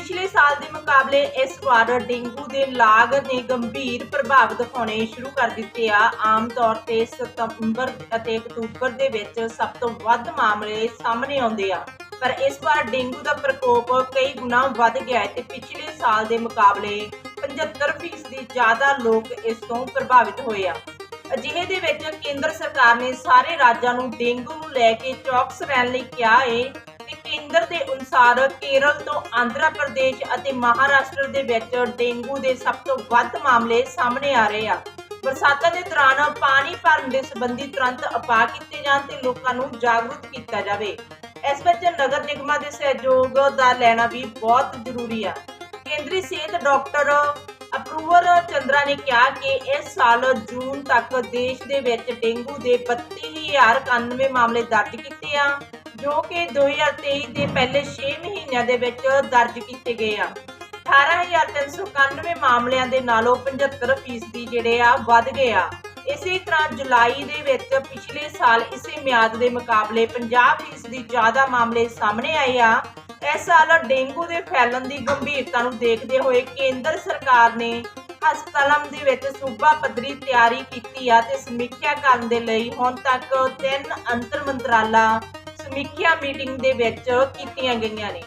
ਪਿਛਲੇ ਸਾਲ ਦੇ ਮੁਕਾਬਲੇ ਇਸ ਵਾਰ ਡੇਂਗੂ ਦੇ ਲਾਗ ਨੇ ਗੰਭੀਰ ਪ੍ਰਭਾਵ ਦਿਖਾਉਣੇ ਸ਼ੁਰੂ ਕਰ ਦਿੱਤੇ ਆ। ਆਮ ਤੌਰ ਤੇ ਸਤੰਬਰ ਅਤੇ ਅਕਤੂਬਰ ਦੇ ਵਿੱਚ ਸਭ ਤੋਂ ਵੱਧ ਮਾਮਲੇ ਸਾਹਮਣੇ ਆਉਂਦੇ ਆ। ਪਰ ਇਸ ਵਾਰ ਡੇਂਗੂ ਦਾ ਪ੍ਰਕੋਪ ਕਈ ਗੁਣਾ ਵੱਧ ਗਿਆ ਹੈ ਤੇ ਪਿਛਲੇ ਸਾਲ ਦੇ ਮੁਕਾਬਲੇ 75% ਜ਼ਿਆਦਾ ਲੋਕ ਇਸ ਤੋਂ ਪ੍ਰਭਾਵਿਤ ਹੋਏ ਆ। ਅਜਿਹੇ ਦੇ ਵਿੱਚ ਕੇਂਦਰ ਸਰਕਾਰ ਨੇ ਸਾਰੇ ਰਾਜਾਂ ਨੂੰ ਡੇਂਗੂ ਨੂੰ ਲੈ ਕੇ ਚੌਕਸ ਰਹਿਣ ਲਈ ਕਿਹਾ ਹੈ ਤੇ ਕੇਂਦਰ ਦੇ ਅਨੁਸਾਰ ਕੇਰਲ ਤੋਂ ਆਂਧਰਾ ਪ੍ਰਦੇਸ਼ ਅਤੇ ਮਹਾਰਾਸ਼ਟਰ ਦੇ ਵਿੱਚ ਡੇਂਗੂ ਦੇ ਸਭ ਤੋਂ ਵੱਧ ਮਾਮਲੇ ਸਾਹਮਣੇ ਆ ਰਹੇ ਆ। ਬਰਸਾਤਾਂ ਦੇ ਦੌਰਾਨ ਪਾਣੀ ਭਰਨ ਦੇ ਸੰਬੰਧੀ ਤੁਰੰਤ ਉਪਾਅ ਕੀਤੇ ਜਾਣ ਤੇ ਲੋਕਾਂ ਨੂੰ ਜਾਗਰੂਕ ਕੀਤਾ ਜਾਵੇ। ਇਸ ਵਿੱਚ ਨਗਰ ਨਿਗਮਾਂ ਦੇ ਸਹਿਯੋਗ ਦਾ ਲੈਣਾ ਵੀ ਬਹੁਤ ਜ਼ਰੂਰੀ ਆ। ਕੇਂਦਰੀ ਸਿਹਤ ਡਾਕਟਰ ਅਪਰੂਵਰ ਚੰਦਰਾ ਨੇ ਕਿਹਾ ਕਿ ਇਸ ਸਾਲ ਜੂਨ ਤੱਕ ਦੇਸ਼ ਦੇ ਵਿੱਚ ਡੇਂਗੂ ਦੇ 32091 ਮਾਮਲੇ ਦਰਜ ਕੀਤੇ ਆ। ਜੋ ਕਿ 2023 ਦੇ ਪਹਿਲੇ 6 ਮਹੀਨਿਆਂ ਦੇ ਵਿੱਚ ਦਰਜ ਕੀਤੇ ਗਏ ਆ। 18391 ਮਾਮਲਿਆਂ ਦੇ ਨਾਲੋਂ 75% ਜਿਹੜੇ ਆ ਵੱਧ ਗਏ ਆ। ਇਸੇ ਤਰ੍ਹਾਂ ਜੁਲਾਈ ਦੇ ਵਿੱਚ ਪਿਛਲੇ ਸਾਲ ਇਸੇ ਮਿਆਦ ਦੇ ਮੁਕਾਬਲੇ 50% ਜ਼ਿਆਦਾ ਮਾਮਲੇ ਸਾਹਮਣੇ ਆਏ ਆ। ਇਸ ਸਾਲ ਡੇਂਗੂ ਦੇ ਫੈਲਣ ਦੀ ਗੰਭੀਰਤਾ ਨੂੰ ਦੇਖਦੇ ਹੋਏ ਕੇਂਦਰ ਸਰਕਾਰ ਨੇ ਹਸਪਤਾਲਾਂ ਦੇ ਵਿੱਚ ਸੂਬਾ ਪੱਧਰੀ ਤਿਆਰੀ ਕੀਤੀ ਆ ਤੇ ਸਮੀਖਿਆ ਕਰਨ ਦੇ ਲਈ ਹੁਣ ਤੱਕ ਤਿੰਨ ਅੰਤਰ ਮੰਤਰਾਲਾ ਸਮੀਖਿਆ ਮੀਟਿੰਗ ਦੇ ਵਿੱਚ ਕੀਤੀਆਂ ਗਈਆਂ ਨੇ।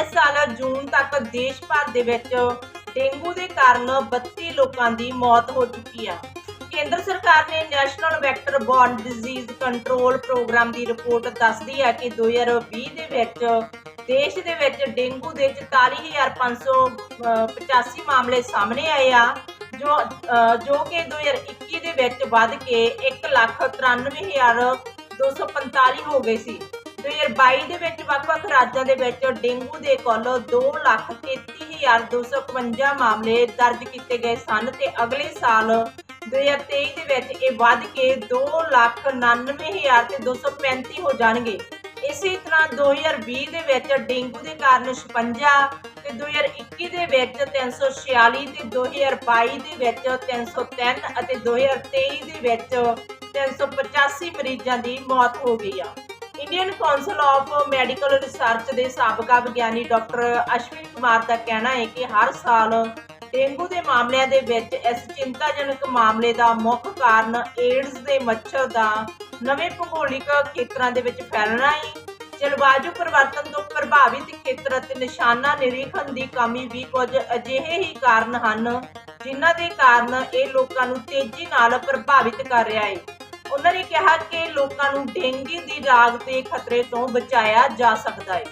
ਇਸ ਸਾਲ ਜੂਨ ਤੱਕ ਦੇਸ਼ ਭਰ ਦੇ ਵਿੱਚ ਡੇਂਗੂ ਦੇ ਕਾਰਨ 32 ਲੋਕਾਂ ਦੀ ਮੌਤ ਹੋ ਚੁੱਕੀ ਆ। ਕੇਂਦਰ ਸਰਕਾਰ ਨੇ national vector borne disease control programme ਦੀ ਰਿਪੋਰਟ ਦੱਸਦੀ ਹੈ ਕਿ 2020 ਦੇ ਵਿੱਚ ਦੇਸ਼ ਦੇ ਵਿੱਚ ਡੇਂਗੂ ਦੇ 44585 ਮਾਮਲੇ ਸਾਹਮਣੇ ਆਏ ਆ ਜੋ ਅ, ਜੋ ਕਿ 2021 ਦੇ ਵਿੱਚ ਵੱਧ ਕੇ 193245 ਹੋ ਗਏ ਸੀ। 2022 ਦੇ ਵਿੱਚ ਵੱਖ-ਵੱਖ ਰਾਜਾਂ ਦੇ ਵਿੱਚ ਡੇਂਗੂ ਦੇ ਕੁੱਲ 233251 ਮਾਮਲੇ ਦਰਜ ਕੀਤੇ ਗਏ ਸਨ ਤੇ ਅਗਲੇ ਸਾਲ 2023 ਦੇ ਵਿੱਚ ਇਹ ਵੱਧ ਕੇ 299235 ਹੋ ਜਾਣਗੇ। ਇਸੇ ਤਰ੍ਹਾਂ 2020 ਦੇ ਵਿੱਚ ਡੇਂਗੂ ਦੇ ਕਾਰਨ 56 ਤੇ 2021 ਦੇ ਵਿੱਚ 346 ਤੇ 2022 ਦੇ ਵਿੱਚ 303 ਅਤੇ 2023 ਦੇ ਵਿੱਚ 385 ਮਰੀਜ਼ਾਂ ਦੀ ਮੌਤ ਹੋ ਗਈ ਆ। Indian council of medical research ਦੇ ਸਾਬਕਾ ਵਿਗਿਆਨੀ ਡਾਕਟਰ ਅਸ਼ਵਿਨ ਕੁਮਾਰ ਦਾ ਕਹਿਣਾ ਹੈ ਕਿ ਹਰ ਸਾਲ ਡੇਂਗੂ ਦੇ ਮਾਮਲਿਆਂ ਦੇ ਵਿੱਚ ਇਸ ਚਿੰਤਾਜਨਕ ਮਾਮਲੇ ਦਾ ਮੁੱਖ ਕਾਰਨ ਏਡਜ਼ ਦੇ ਮੱਛਰ ਦਾ ਨਵੇਂ ਭੂਗੋਲਿਕ ਖੇਤਰਾਂ ਦੇ ਵਿੱਚ ਫੈਲਣਾ ਹੈ ਜਲਵਾਯੂ ਪਰਿਵਰਤਨ ਤੋਂ ਪ੍ਰਭਾਵਿਤ ਖੇਤਰ ਅਤੇ ਨਿਸ਼ਾਨਾ ਨਿਰੀਖਣ ਦੀ ਕਮੀ ਵੀ ਕੁਝ ਅਜਿਹੇ ਹੀ ਕਾਰਨ ਹਨ, ਜਿਨ੍ਹਾਂ ਦੇ ਕਾਰਨ ਇਹ ਲੋਕਾਂ ਨੂੰ ਤੇਜ਼ੀ ਨਾਲ ਪ੍ਰਭਾਵਿਤ ਕਰ ਰਿਹਾ ਹੈ। ਉਹਨਾਂ ਨੇ ਕਿਹਾ ਕਿ ਲੋਕਾਂ ਨੂੰ ਡੇਂਗੂ ਦੀ ਰਾਗ ਦੇ ਖਤਰੇ ਤੋਂ ਬਚਾਇਆ ਜਾ ਸਕਦਾ ਹੈ।